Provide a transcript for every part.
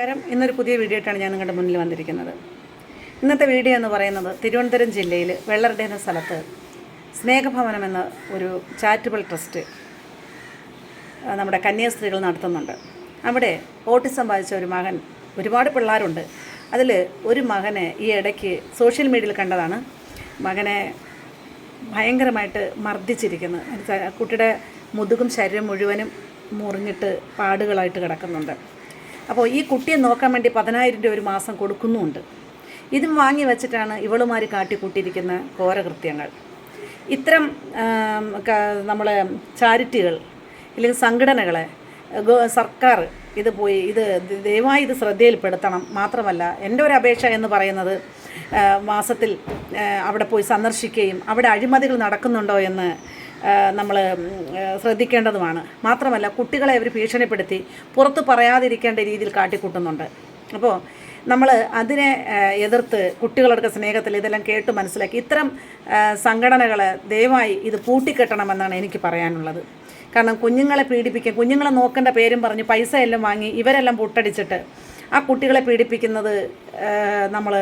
നമസ്കാരം. ഇന്നൊരു പുതിയ വീഡിയോ ആയിട്ടാണ് ഞാൻ നിങ്ങളുടെ മുന്നിൽ വന്നിരിക്കുന്നത്. ഇന്നത്തെ വീഡിയോ എന്ന് പറയുന്നത് തിരുവനന്തപുരം ജില്ലയിൽ വെള്ളറുടെ എന്ന സ്ഥലത്ത് സ്നേഹഭവനം എന്ന ഒരു ചാരിറ്റബിൾ ട്രസ്റ്റ് നമ്മുടെ കന്യാസ്ത്രീകൾ നടത്തുന്നുണ്ട്. അവിടെ ഓട്ടിസം ബാധിച്ച ഒരു മകൻ ഒരുപാട് പിള്ളേരുണ്ട്. അതിൽ ഒരു മകനെ ഈ ഇടയ്ക്ക് സോഷ്യൽ മീഡിയയിൽ കണ്ടതാണ്. മകനെ ഭയങ്കരമായിട്ട് മർദ്ദിച്ചിരിക്കുന്നത് കുട്ടിയുടെ മുതുകും ശരീരം മുഴുവനും മുറിഞ്ഞിട്ട് പാടുകളായിട്ട് കിടക്കുന്നുണ്ട്. അപ്പോൾ ഈ കുട്ടിയെ നോക്കാൻ വേണ്ടി പതിനായിരം രൂപ ഒരു മാസം കൊടുക്കുന്നുമുണ്ട് ഇതും വാങ്ങി വെച്ചിട്ടാണ് ഇവളുമാർ കാട്ടിക്കൂട്ടിയിരിക്കുന്ന ഘോരകൃത്യങ്ങൾ. ഇത്തരം നമ്മൾ ചാരിറ്റികൾ അല്ലെങ്കിൽ സംഘടനകളെ സർക്കാർ ഇത് പോയി ഇത് ദയവായി ഇത് ശ്രദ്ധയിൽപ്പെടുത്തണം. മാത്രമല്ല എന്റെ ഒരു അപേക്ഷ എന്ന് പറയുന്നത് മാസത്തിൽ അവിടെ പോയി സന്ദർശിക്കുകയും അവിടെ അഴിമതികൾ നടക്കുന്നുണ്ടോ എന്ന് നമ്മൾ ശ്രദ്ധിക്കേണ്ടതുമാണ്. മാത്രമല്ല കുട്ടികളെ അവർ ഭീഷണിപ്പെടുത്തി പുറത്ത് പറയാതിരിക്കേണ്ട രീതിയിൽ കാട്ടിക്കൂട്ടുന്നുണ്ട്. അപ്പോൾ നമ്മൾ അതിനെ എതിർത്ത് കുട്ടികളുടെ സ്നേഹത്തിൽ ഇതെല്ലാം കേട്ട് മനസ്സിലാക്കി ഇത്തരം സംഘടനകൾ ദയവായി ഇത് പൂട്ടിക്കെട്ടണമെന്നാണ് എനിക്ക് പറയാനുള്ളത്. കാരണം കുഞ്ഞുങ്ങളെ പീഡിപ്പിക്കുക കുഞ്ഞുങ്ങളെ നോക്കേണ്ട പേരും പറഞ്ഞ് പൈസ എല്ലാം വാങ്ങി ഇവരെല്ലാം പൊട്ടടിച്ചിട്ട് ആ കുട്ടികളെ പീഡിപ്പിക്കുന്നത് നമ്മൾ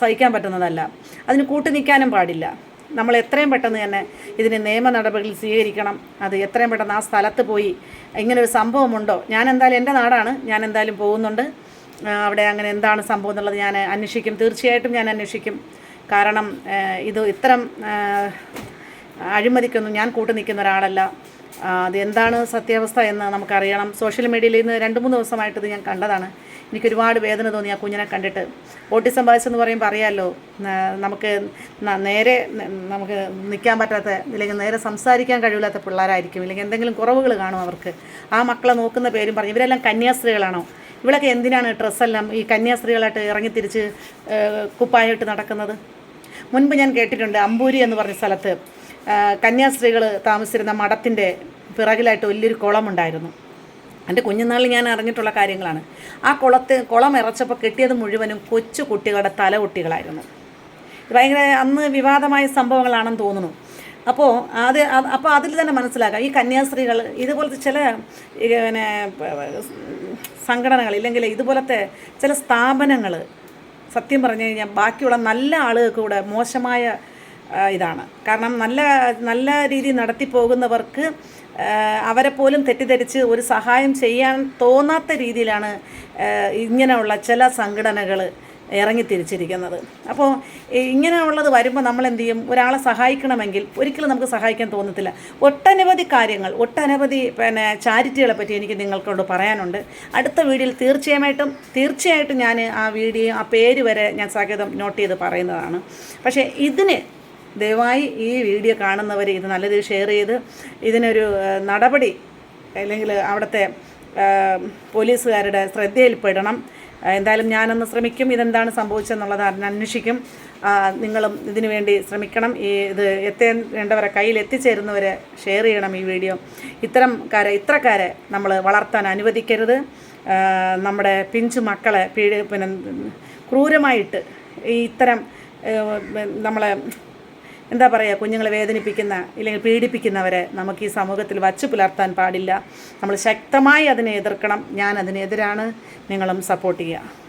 സഹിക്കാൻ പറ്റുന്നതല്ല. അതിന് കൂട്ടു നിൽക്കാനും പാടില്ല. നമ്മൾ എത്രയും പെട്ടെന്ന് തന്നെ ഇതിന് നിയമ നടപടികൾ സ്വീകരിക്കണം. അത് എത്രയും പെട്ടെന്ന് ആ സ്ഥലത്ത് പോയി ഇങ്ങനെ ഒരു സംഭവമുണ്ടോ? ഞാൻ എന്തായാലും എന്റെ നാടാണ്. ഞാൻ എന്തായാലും പോകുന്നുണ്ട്. അവിടെ അങ്ങനെ എന്താണ് സംഭവം എന്നുള്ളത് ഞാൻ അന്വേഷിക്കും. തീർച്ചയായിട്ടും ഞാൻ അന്വേഷിക്കും. കാരണം ഇത് ഇത്തരം അഴിമതിക്കൊന്നും ഞാൻ കൂട്ടു നിൽക്കുന്ന ഒരാളല്ല. അതെന്താണ് അത് സത്യാവസ്ഥ എന്ന് നമുക്കറിയണം. സോഷ്യൽ മീഡിയയിൽ ഇന്ന് രണ്ട് മൂന്ന് ദിവസമായിട്ട് ഇത് ഞാൻ കണ്ടതാണ്. എനിക്ക് ഒരുപാട് വേദന തോന്നി ആ കുഞ്ഞിനെ കണ്ടിട്ട്. ഓട്ടിസം ബാധിച്ചെന്ന് പറയുമ്പോൾ അറിയാമല്ലോ നമുക്ക് നേരെ നമുക്ക് നിൽക്കാൻ പറ്റാത്ത ഇല്ലെങ്കിൽ നേരെ സംസാരിക്കാൻ കഴിവില്ലാത്ത പിള്ളേരായിരിക്കും. ഇല്ലെങ്കിൽ എന്തെങ്കിലും കുറവുകൾ കാണും അവർക്ക്. ആ മക്കളെ നോക്കുന്ന പേരും പറഞ്ഞു ഇവരെല്ലാം കന്യാസ്ത്രീകളാണോ? ഇവളൊക്കെ എന്തിനാണ് ഡ്രസ്സെല്ലാം ഈ കന്യാസ്ത്രീകളായിട്ട് ഇറങ്ങി തിരിച്ച് കുപ്പായിട്ട് നടക്കുന്നത്? മുൻപ് ഞാൻ കേട്ടിട്ടുണ്ട് അമ്പൂരി എന്ന് പറഞ്ഞ സ്ഥലത്ത് കന്യാസ്ത്രീകൾ താമസിച്ചിരുന്ന മഠത്തിന്റെ പിറകിലായിട്ട് വലിയൊരു കുളമുണ്ടായിരുന്നു. എന്റെ കുഞ്ഞുനാളിൽ ഞാൻ അറിഞ്ഞിട്ടുള്ള കാര്യങ്ങളാണ്. ആ കുളത്ത് കുളം ഇറച്ചപ്പോൾ കിട്ടിയത് മുഴുവനും കൊച്ചു കുട്ടികളുടെ തലകുട്ടികളായിരുന്നു. ഭയങ്കര അന്ന് വിവാദമായ സംഭവങ്ങളാണെന്ന് തോന്നുന്നു. അപ്പോൾ അത് അപ്പോൾ അതിൽ തന്നെ മനസ്സിലാക്കാം. ഈ കന്യാസ്ത്രീകൾ ഇതുപോലത്തെ ചില പിന്നെ സംഘടനകൾ ഇല്ലെങ്കിൽ ഇതുപോലത്തെ ചില സ്ഥാപനങ്ങൾ സത്യം പറഞ്ഞു കഴിഞ്ഞാൽ ബാക്കിയുള്ള നല്ല ആളുകൾക്ക് കൂടെ മോശമായ ഇതാണ്. കാരണം നല്ല നല്ല രീതി നടത്തി പോകുന്നവർക്ക് ആ, അവരെ പോലും തെറ്റിദ്ധരിച്ച് ഒരു സഹായം ചെയ്യാൻ തോന്നാത്ത രീതിയിലാണ് ഇങ്ങനെയുള്ള ചില സംഘടനകൾ ഇറങ്ങിത്തിരിച്ചിരിക്കുന്നത്. അപ്പോൾ ഇങ്ങനെയുള്ളത് വരുമ്പോൾ നമ്മൾ എന്ത് ചെയ്യും ഒരാളെ സഹായിക്കണമെങ്കിൽ ഒരിക്കലും നമുക്ക് സഹായിക്കാൻ തോന്നത്തില്ല. ഒട്ടനവധി കാര്യങ്ങൾ ഒട്ടനവധി പിന്നെ ചാരിറ്റികളെ പറ്റി എനിക്ക് നിങ്ങൾക്കോട് പറയാനുണ്ട്. അടുത്ത വീഡിയോയിൽ തീർച്ചയായിട്ടും തീർച്ചയായിട്ടും ഞാൻ ആ വീഡിയോ ആ പേര് വരെ ഞാൻ സഹിതം നോട്ട് ചെയ്ത് പറയുന്നതാണ്. പക്ഷേ ഇതിന് ദയവായി ഈ വീഡിയോ കാണുന്നവർ ഇത് നല്ല രീതിയിൽ ഷെയർ ചെയ്ത് ഇതിനൊരു നടപടി അല്ലെങ്കിൽ അവിടുത്തെ പോലീസുകാരുടെ ശ്രദ്ധയിൽപ്പെടണം. എന്തായാലും ഞാനൊന്ന് ശ്രമിക്കും ഇതെന്താണ് സംഭവിച്ചതെന്നുള്ളത് അന്വേഷിക്കും. നിങ്ങളും ഇതിനു വേണ്ടി ശ്രമിക്കണം. ഈ ഇത് എത്തേണ്ടവരെ കയ്യിൽ എത്തിച്ചേരുന്നവരെ ഷെയർ ചെയ്യണം ഈ വീഡിയോ. ഇത്തരം കാരെ ഇത്രക്കാരെ നമ്മൾ വളർത്താൻ അനുവദിക്കരുത്. നമ്മുടെ പിഞ്ചു മക്കളെ പീഡി പിന്നെ ക്രൂരമായിട്ട് ഈ ഇത്തരം നമ്മളെ എന്താ പറയുക കുഞ്ഞുങ്ങളെ വേദനിപ്പിക്കുന്ന ഇല്ലെങ്കിൽ പീഡിപ്പിക്കുന്നവരെ നമുക്ക് ഈ സമൂഹത്തിൽ വച്ചു പുലർത്താൻ പാടില്ല. നമ്മൾ ശക്തമായി അതിനെ എതിർക്കണം. ഞാൻ അതിനെതിരാണ്. നിങ്ങളും സപ്പോർട്ട് ചെയ്യുക.